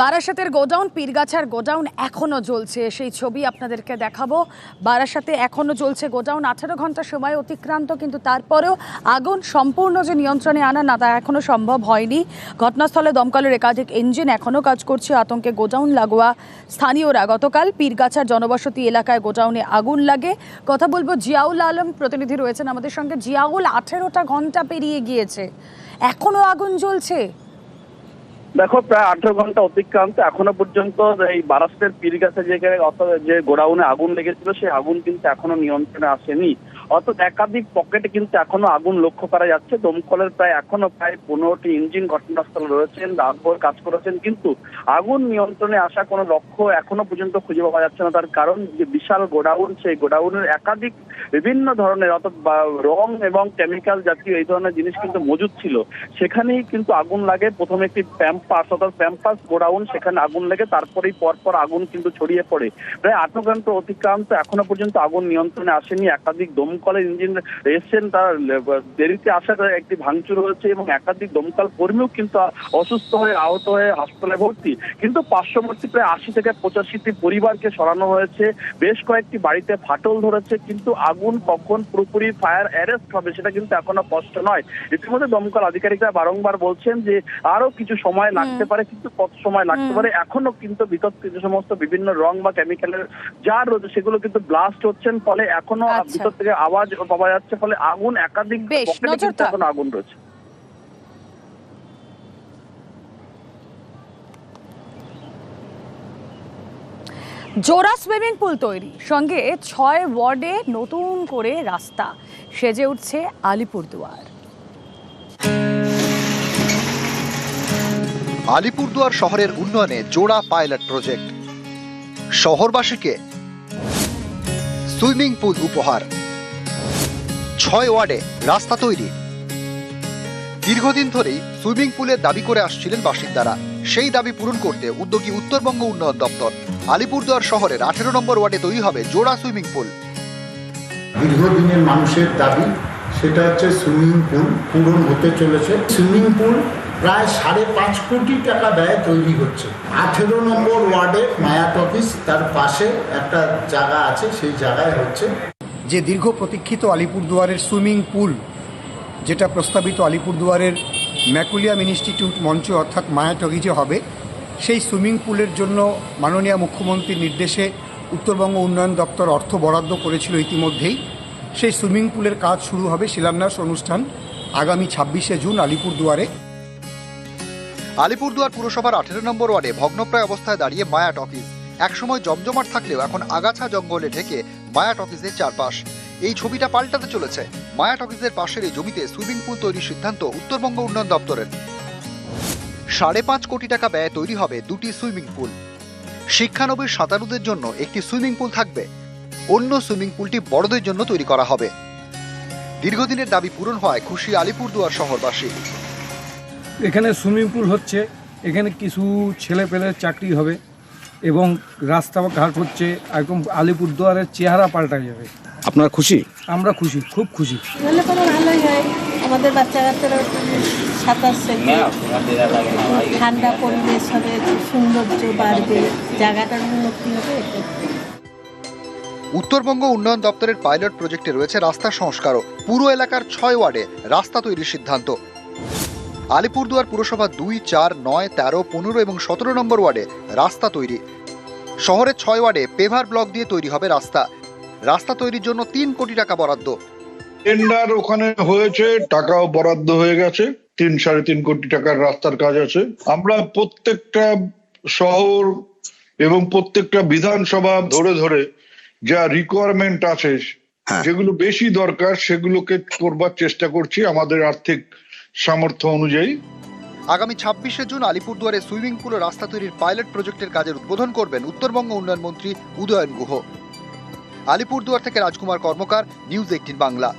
বারাসাতের godown, পীরগাছার godown এখনও জ্বলছে। সেই ছবি আপনাদেরকে দেখাবো। বারাসাতে এখনও জ্বলছে গোডাউন। আঠেরো ঘণ্টা সময় অতিক্রান্ত, কিন্তু তারপরেও আগুন সম্পূর্ণ যে নিয়ন্ত্রণে আনা না, তা এখনও সম্ভব হয়নি। ঘটনাস্থলে দমকলের একাধিক ইঞ্জিন এখনও কাজ করছে। আতঙ্কে গোডাউন লাগোয়া স্থানীয়রা গতকাল পীরগাছার জনবসতি এলাকায় গোডাউনে আগুন লাগে। কথা বলব জিয়াউল আলম, প্রতিনিধি রয়েছেন আমাদের সঙ্গে। জিয়াউল, আঠেরোটা ঘণ্টা পেরিয়ে গিয়েছে। এখনও আগুন জ্বলছে? দেখো, প্রায় আঠারো ঘণ্টা অতিক্রান্ত। এখনও পর্যন্ত এই বারাসতের পীরগাছা যে যে গোডাউনে আগুন লেগেছিল, সেই আগুন কিন্তু এখনও নিয়ন্ত্রণে আসেনি। অর্থাৎ একাধিক পকেটে কিন্তু এখনও আগুন লক্ষ্য করা যাচ্ছে। দমকলের প্রায় এখনও প্রায় পনেরোটি ইঞ্জিন ঘটনাস্থলে রয়েছেন রাতভর কাজ করেছেন, কিন্তু আগুন নিয়ন্ত্রণে আসা কোনো লক্ষ্য এখনও পর্যন্ত খুঁজে পাওয়া যাচ্ছে না। তার কারণ যে বিশাল গোডাউন, সেই গোডাউনের একাধিক বিভিন্ন ধরনের অর্থাৎ রং এবং কেমিক্যাল জাতীয় এই ধরনের জিনিস কিন্তু মজুদ ছিল। সেখানেই কিন্তু আগুন লাগে। প্রথমে একটি প্যাম্পাস, অর্থাৎ প্যাম্পাস গোডাউন, সেখানে আগুন লেগে। তারপরেই পরপর আগুন কিন্তু ছড়িয়ে পড়ে। প্রায় আঠারো ঘণ্টা অতিক্রান্ত এখনও পর্যন্ত আগুন নিয়ন্ত্রণে আসেনি একাধিক দমকলের ইঞ্জিন এসছেন তার দেরিতে আসার একটি ভাঙচুর হয়েছে এবং একাধিক দমকল কর্মীও কিন্তু অসুস্থ হয়ে আহত হয়ে হাসপাতালে ভর্তি। কিন্তু পার্শ্ববর্তী প্রায় আশি থেকে পঁচাশিটি পরিবারকে সরানো হয়েছে। বেশ কয়েকটি বাড়িতে ফাটল ধরেছে কিন্তু আগুন কখন পুরোপুরি ফায়ার অ্যারেস্ট হবে সেটা কিন্তু এখনও স্পষ্ট নয়। ইতিমধ্যে দমকল আধিকারিকরা বারংবার বলছেন যে আরও কিছু সময় লাগতে পারে কিন্তু কত সময় লাগতে পারে এখনও কিন্তু বিতর্ক যে সমস্ত বিভিন্ন রং বা কেমিক্যালের যা রয়েছে সেগুলো কিন্তু ব্লাস্ট হচ্ছেন ফলে এখনও আচ্ছা। ভিতর থেকে আওয়াজ পাওয়া যাচ্ছে ফলে আগুন একাধিক আগুন রয়েছে। জোড়া সুইমিং পুল তৈরি। সঙ্গে ছয় ওয়ার্ডে নতুন করে রাস্তা। সেজে উঠছে আলিপুরদুয়ার। আলিপুরদুয়ার শহরের উন্নয়নে জোড়া পাইলট প্রজেক্ট। শহরবাসীকে সুইমিং পুল উপহার। ছয় ওয়ার্ডে রাস্তা তৈরি। দীর্ঘদিন ধরেই সুইমিং পুলের দাবি করে আসছিলেন বাসিন্দারা। সেই দাবি পূরণ করতে উদ্যোগী উত্তরবঙ্গ উন্নয়ন দপ্তর আলিপুরদুয়ার শহরের আঠেরো নম্বর ওয়ার্ডে তৈরি হবে জোড়া সুইমিং পুল। দীর্ঘদিনের মানুষের দাবি, সেটা হচ্ছে সুইমিং পুল পূরণ হতে চলেছে। সুইমিং পুল প্রায় সাড়ে পাঁচ কোটি টাকা ব্যয়ে তৈরি হচ্ছে। আঠেরো নম্বর ওয়ার্ডে মায়াট অফিস, তার পাশে একটা জায়গা আছে, সেই জায়গায় হচ্ছে। যে দীর্ঘ প্রতীক্ষিত আলিপুরদুয়ারের সুইমিং পুল, যেটা প্রস্তাবিত আলিপুরদুয়ারের ম্যাকুলিয়াম ইনস্টিটিউট মঞ্চ অর্থাৎ মায়া টগিজে হবে, সেই সুইমিং পুলের জন্য মাননীয় মুখ্যমন্ত্রীর নির্দেশে উত্তরবঙ্গ উন্নয়ন দপ্তর অর্থ বরাদ্দ করেছিল ইতিমধ্যেই। সেই সুইমিং পুলের কাজ শুরু হবে শিলান্যাস অনুষ্ঠান আগামী ছাব্বিশে জুন আলিপুরদুয়ারে। আলিপুরদুয়ার পুরসভার আঠেরো নম্বর ওয়ার্ডে ভগ্নপ্রায় অবস্থায় দাঁড়িয়ে মায়া অফিস একসময় জমজমাট থাকলেও এখন আগাছা জঙ্গলে ঢেকে মায়াট অফিসের চারপাশ। এই ছবিটা পাল্টাতে চলেছে। মায়াট অফিসের পাশের এই জমিতে সুইমিং পুল তৈরির সিদ্ধান্ত উত্তরবঙ্গ উন্নয়ন দপ্তরের। সাড়ে পাঁচ কোটি টাকা ব্যয়ে তৈরি হবে দুটি সুইমিং পুল। শিক্ষানবিশ সাঁতারুদের জন্য একটি সুইমিং পুল থাকবে। অন্য সুইমিং পুলটি বড়দের জন্য তৈরি করা হবে। দীর্ঘদিনের দাবি পূরণ হয় খুশি আলিপুরদুয়ার শহরবাসী। এখানে সুইমিং পুল হচ্ছে। এখানে কিছু ছেলে পেলের চাকরি হবে। এবং রাস্তাঘাট হচ্ছে একদম আলিপুরদুয়ারের চেহারা পাল্টা যাবে। আপনারা খুশি? আমরা খুশি খুব খুশি। ভালোই হয়। আমাদের বাচ্চা কাচ্চারা সাঁতার শেখে ঠান্ডা পরিবেশ হবে সৌন্দর্য বাড়বে জায়গাটার উন্নতি হবে। উত্তরবঙ্গ উন্নয়ন দপ্তরের পাইলট প্রজেক্টে রয়েছে রাস্তা সংস্কারও। পুরো এলাকার ছয় ওয়ার্ডে রাস্তা তৈরির সিদ্ধান্ত। আলিপুরদুয়ার পুরসভা দুই চার নয় তেরো পনেরো এবং সতেরো নম্বর ওয়ার্ডে রাস্তা তৈরি। শহরের ছয় ওয়ার্ডে পেভার ব্লক দিয়ে তৈরি হবে রাস্তা। রাস্তা তৈরির জন্য তিন কোটি টাকা বরাদ্দ। টেন্ডার ওখানে হয়েছে টাকাও বরাদ্দ হয়ে গেছে। তিন সাড়ে তিন কোটি টাকার রাস্তার কাজ আছে। আমরা প্রত্যেকটা শহর এবং প্রত্যেকটা বিধানসভা ধরে ধরে যা রিকোয়ারমেন্ট আছে হ্যাঁ। যেগুলো বেশি দরকার সেগুলোকে করবার চেষ্টা করছি। আমাদের আর্থিক সামর্থ্য অনুযায়ী আগামী ছাব্বিশে জুন আলিপুরদুয়ারে সুইমিং পুল রাস্তা তৈরির পাইলট প্রজেক্টের কাজের উদ্বোধন করবেন উত্তরবঙ্গ উন্নয়ন মন্ত্রী উদয়ন গুহ। আলিপুরদুয়ার থেকে রাজকুমার কর্মকার, নিউজ এইটিন বাংলা।